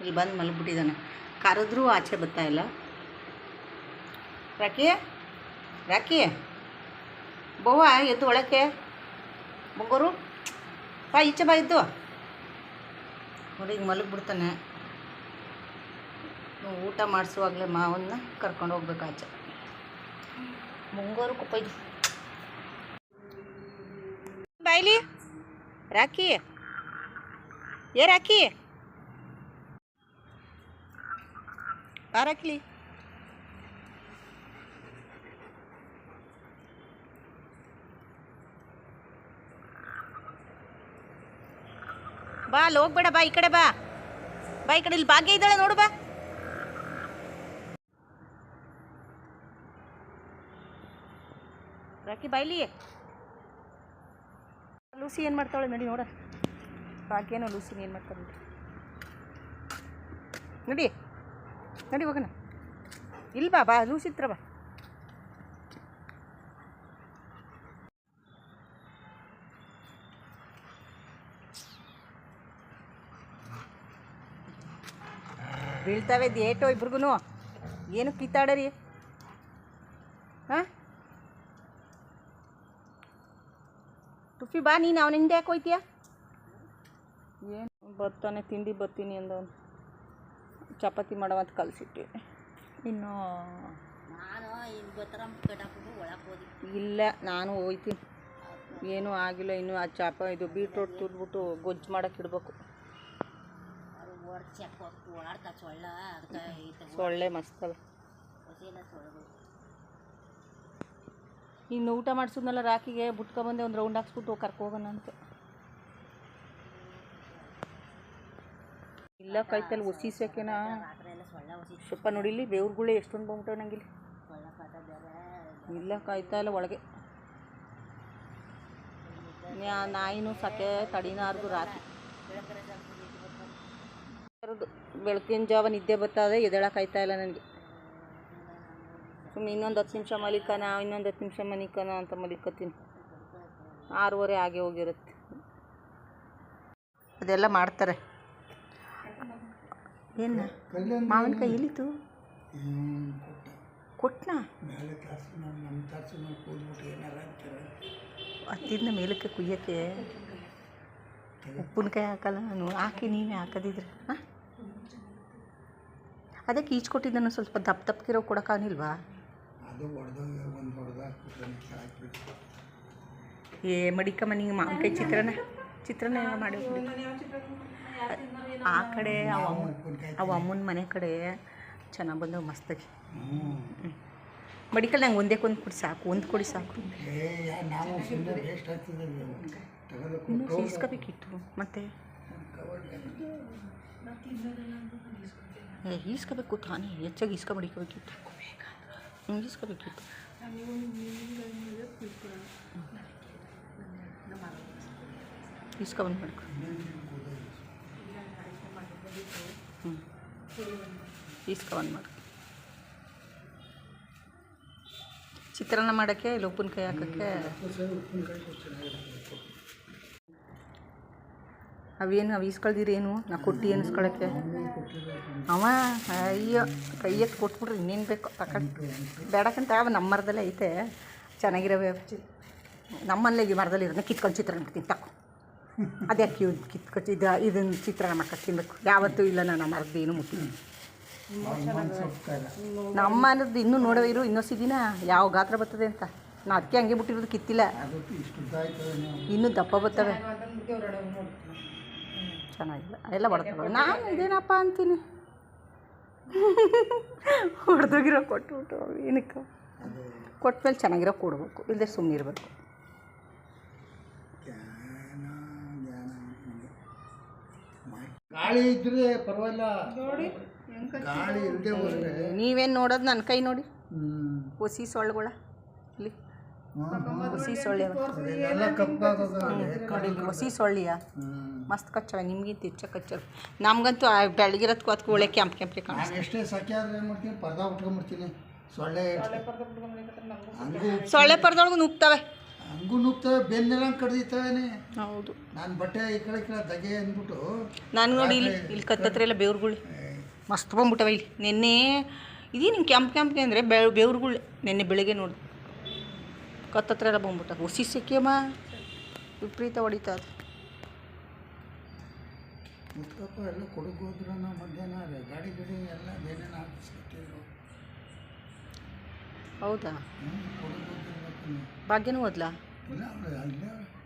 ಇಲ್ಲಿ ಬಂದು ಮಲಗಿಬಿಟ್ಟಿದ್ದಾನೆ ಕರೆದ್ರೂ ಆಚೆ ಬರ್ತಾ ಇಲ್ಲ. ರಾಕಿ ರಾಕಿ, ಬವ್ವ ಎದ್ದು ಒಳಕ್ಕೆ. ಬಂಗೋರು, ಬಾ, ಈಚೆ ಬಾ ಇದ್ದು ನೋಡಿ, ಈಗ ಮಲಗಿಬಿಡ್ತಾನೆ ಊಟ ಮಾಡಿಸುವಾಗಲೇ ಮಾವನ್ನ ಕರ್ಕೊಂಡು ಹೋಗ್ಬೇಕು ಆಚೆ. ಮುಂಗೋರು ಕುಪ್ಪೈದು ಬಾಯ್ಲಿ ರಾಕಿ. ಏ, ರಾಕಿ. ಬಾ ರಾಕಿಲಿ ಬಾ, ಅಲ್ಲಿ ಹೋಗ್ಬೇಡ, ಬಾ, ಈ ಕಡೆ ಬಾ. ಬಾ, ಈ ಕಡೆ, ಇಲ್ಲಿ ಭಾಗ್ಯ ಇದ್ದಾಳೆ, ನೋಡು ಬಾ. ರಾಕಿ ಬಾಯ್ಲಿ ಲೂಸಿ ಏನು ಮಾಡ್ತಾಳೆ ನೋಡಿ ನೋಡ ಭಾಗ್ಯನೋ ಲೂಸಿನ ಏನು ಮಾಡ್ತಾಳೆ ನೋಡಿ. ನಡಿ ಹೋಗೋಣ. ಇಲ್ಲಿ ಬಾ ಬಾ ಲೂಸಿತ್ರ ಬಾ. ಬೀಳ್ತಾವೆ ಏಟೋ ಇಬ್ರಿಗೂ ಏನು ಕಿತ್ತಾಡರಿ? ಹಾಂ? ತುಫಿ ಬಾ, ನೀನು ಅವನ ಹಿಂದೆ ಯಾಕೆ ಹೋಯ್ತೀಯ? ಏನು? ಬರ್ತಾನೆ, ತಿಂಡಿ ಬರ್ತೀನಿ ಅಂದವನು. ಚಪಾತಿ ಮಾಡವಂತ ಕಲಿಸಿಟ್ಟು ಇನ್ನು ನಾನು ಇಲ್ಲಿ ನಾನು ಹೋಯ್ತೀನಿ. ಏನೂ ಆಗಿಲ್ಲ ಇನ್ನು ಆ ಚಾಪ ಇದು ಬೀಟ್ರೋಟ್ ತುರ್ಬಿಟ್ಟು ಗೊಜ್ಜು ಮಾಡಕ್ಕೆ ಇಡಬೇಕು. ಸೊಳ್ಳೆ ಮಸ್ತಲ್ಲ ಇನ್ನು ಊಟ ಮಾಡಿಸಿದ್ನಲ್ಲ ರಾಕಿಗೆ ಬಿಟ್ಕೊಂಡ್ಬಂದೆ ಒಂದು ರೌಂಡ್ ಹಾಕ್ಸ್ಬಿಟ್ಟು ಕರ್ಕೊ ಹೋಗೋಣ ಅಂತ. ಇಲ್ಲ ಎಲ್ಲ ಸೊಳ್ಳ ಹೊಸಿ ಸ್ವಲ್ಪ ನೋಡಿಲಿ ಬೇವ್ರುಗಳೇ ಎಷ್ಟೊಂದು ಬಂದ್ಬಿಟ್ಟವೆ ನಂಗಿಲ್ಲಿ. ಇಲ್ಲ ಕಾಯ್ತಾ ಇಲ್ಲ ಒಳಗೆ. ನ್ಯಾ ನಾಯಿನೂ ಸಕೆ ತಡಿನಾರ್ದು ರಾತ್ರಿ. ಬೆಳಕಿನ ಜಾವ ನಿದ್ದೆ ಬರ್ತದೆ ಕಾಯ್ತಾ ಇಲ್ಲ ನನಗೆ ಸುಮ್ಮನೆ ಇನ್ನೊಂದು ಹತ್ತು ನಿಮಿಷ ಮಲಿಕನ, ಇನ್ನೊಂದು ಹತ್ತು ನಿಮಿಷ ಮನಿಕನ ಅಂತ ಮಲಿಕತ್ತೀನಿ. ಆರೂವರೆ ಆಗೇ ಹೋಗಿರುತ್ತೆ. ಅದೆಲ್ಲ ಮಾಡ್ತಾರೆ. ಏನು? ಮಾವಿನಕಾಯಿ ಎಲ್ಲಿತ್ತು? ಕೊಟ್ನಾ? ಹತ್ತಿದ್ನ ಮೇಲಕ್ಕೆ ಕುಯ್ಯಕ್ಕೆ ಉಪ್ಪಿನಕಾಯಿ ಹಾಕಲ್ಲ? ನಾನು ಹಾಕಿ ನೀವೇ ಹಾಕದಿದ್ರೆ ಹಾಂ? ಅದಕ್ಕೆ ಈಚ್ ಕೊಟ್ಟಿದ್ದನ್ನು ಸ್ವಲ್ಪ ದಪ್ಪ ದಪ್ಪಗಿರೋ ಕೊಡೋಕ್ಕಾಗಿಲ್ವಾ ಏ ಮಡಿಕ ಮನೆಗೆ ಮಾವಿನಕಾಯಿ ಚಿತ್ರಾನ್ನ ಚಿತ್ರಾನ್ನ ಏನೋ ಮಾಡಿ ಆ ಕಡೆ, ಅವ ಅಮ್ಮ ಅವ ಅಮ್ಮನ ಮನೆ ಕಡೆ ಚೆನ್ನಾಗಿ ಬಂದವು ಮಸ್ತಾಗಿ ಮಡಿಕಲ್ ನಂಗೆ ಒಂದೇ ಕೊಂದು ಕೊಡಿ ಸಾಕು, ಒಂದು ಕೊಡಿ ಸಾಕು. ಇನ್ನೂ ಈಸ್ಕೋಬೇಕಿತ್ತು ಮತ್ತೆ? ಏ, ಈಸ್ಕೋಬೇಕು ತಾನೇ, ಹೆಚ್ಚಾಗಿ ಈಸ್ಕೊ ಮಡಿಕೋಬೇಕಿತ್ತು ಹ್ಞೂ ಈಸ್ಕೋಬೇಕಿತ್ತು ಈಸ್ಕೊಬಂದು ಮಾಡ್ಕೊ. ಈಸ್ಕೊಬಂದು ಮಾಡಿ. ಚಿತ್ರಾನ್ನ ಮಾಡೋಕ್ಕೆ ಇಲ್ಲಿ ಉಪ್ಪಿನಕಾಯಿ ಹಾಕೋಕ್ಕೆ? ಅವೇನು ಅವು ಈಸ್ಕೊಳ್ದಿರೇನು ನಾ ಕೊಟ್ಟು ಅನ್ಸ್ಕೊಳಕ್ಕೆ ಅವ, ಅಯ್ಯೋ ಕೈ ಕೊಟ್ಬಿಟ್ರೆ ಇನ್ನೇನು ಬೇಕು ತಕೊಂಡು ಬೇಡಕ್ಕಂತ ಅವ ನಮ್ಮ ಮರದಲ್ಲೇ ಐತೆ. ಚೆನ್ನಾಗಿರೋ ನಮ್ಮಲ್ಲೇ ಈ ಮರದಲ್ಲಿ ಇರೋದನ್ನ ಕಿತ್ಕೊಂಡು ಚಿತ್ರಾನ್ನ ಮಾಡ್ತೀನಿ ತಕೊ ಅದ್ಯಾಕೆ ಇವ್ದು ಕಿತ್ಕೊಟ್ಟು ಇದು ಇದನ್ನು ಚಿತ್ರಾನ್ನ ಮಾಡ್ಕೊಂಡು ತಿನ್ಬೇಕು. ಯಾವತ್ತೂ ಇಲ್ಲ ನಾನು ಮರದ್ದು ಏನು ಮುಟ್ಟಿಲ್ಲ ನಮ್ಮ ಮನದ್ದು ಇನ್ನೂ ನೋಡೋ ಇರು ಇನ್ನೊಸಿ ದಿನ ಯಾವ ಗಾತ್ರ ಬರ್ತದೆ ಅಂತ. ನಾ ಅದಕ್ಕೆ ಹಂಗೆ ಬಿಟ್ಟಿರೋದು ಕಿತ್ತಿಲ್ಲ. ಇನ್ನೂ ದಪ್ಪ ಬರ್ತವೆ. ಚೆನ್ನಾಗಿಲ್ಲ. ಎಲ್ಲ ಬರ್ತವೆ ನಾನು ಇದೇನಪ್ಪ ಅಂತೀನಿ. ಹೊಡೆದೋಗಿರೋ ಕೊಟ್ಟು ಏನಕ್ಕೆ? ಕೊಟ್ಮೇಲೆ ಚೆನ್ನಾಗಿರೋ ಕೊಡ್ಬೇಕು. ಇಲ್ಲದೆ ಸುಮ್ಮನೆ ಇರಬೇಕು ಗಾಳಿ ಇದ್ರೆ ಪರವಾಗಿಲ್ಲ. ಗಾಳಿ ಇಲ್ಲದೆ ಹೋದ್ರೆ. ನೀವೇನು ನೋಡೋದು ನನ್ನ ಕೈ ನೋಡಿ. ಹುಸಿ ಸೊಳ್ಳೆಗಳ ಇಲ್ಲಿ. ಹುಸಿ ಸೊಳ್ಳೆ ಹುಸಿ ಸೊಳ್ಳೆಯ. ಮಸ್ತ್ ಕಚ್ಚವೆ ನಿಮ್ಗಿಂತ ಹೆಚ್ಚ ಕಚ್ಚವೆ. ನಮ್ಗಂತೂ ಬೆಳ್ಗಿರೋದು ಬೆಳಗಿರೋದಕ್ಕೂ ಅದಕ್ಕೆ ಒಳ್ಳೆ ಕೆಂಪು ಕೆಂಪೆ ಕಾಣಿಸ್ತದೆ ನಾನು ಎಷ್ಟೇ ಸಾಕಿ ಆದ್ರೆ ಏನು ಮಾಡ್ತೀನಿ ಪರ್ದ ಉಟ್ಕೊಂಡ್ಬಿಡ್ತೀನಿ ಸೊಳ್ಳೆ ಸೊಳ್ಳೆ ಪರ್ದೊಳಗೂ ನುಗ್ತವೆ ಹಂಗೂ ನುಗ್ತವೆ ಬೆನ್ನೆಲ್ಲ ಕಡ್ದಿತ್ತವೇನೆ ಹೌದು. ನಾನು ಬಟ್ಟೆ ಈ ಕಡೆ ಕಡೆ ದಗೆ ಅಂದ್ಬಿಟ್ಟು ನಾನು ನೋಡಿ ಇಲ್ಲಿ ಇಲ್ಲಿ ಕತ್ತತ್ರ ಎಲ್ಲ ಬೇವ್ರುಗಳು ಮಸ್ತ್ ಬಂದ್ಬಿಟ್ಟವ ಇಲ್ಲಿ. ನಿನ್ನೆ ಇದೇನು ಕೆಂಪು ಕೆಂಪಗೆ ಅಂದರೆ ಬೆ ಬೇವ್ರುಗಳು ನಿನ್ನೆ ಬೆಳಿಗ್ಗೆ ನೋಡಿ ಕತ್ತತ್ರ ಎಲ್ಲ ಬಂದ್ಬಿಟ್ಟ. ಹುಸಿ ಸಿಕ್ಕಿಯಮ್ಮ ವಿಪರೀತ ಹೊಡಿತಾ ಅದು ಮುತ್ಕಪ್ಪ ಎಲ್ಲ ಕೊಡಗು ಹೋದ್ರು ಮಧ್ಯಾಹ್ನ ಗಾಡಿ ಗಿಡಿ ಎಲ್ಲ ಬೇನೇನು ಹಾಕಿಸ್ಕೊಟ್ಟಿದ್ರು. ಹೌದಾ? ಕೊಡಗು ಹೋಗಿರ್ಬೇಕು ನೀವು.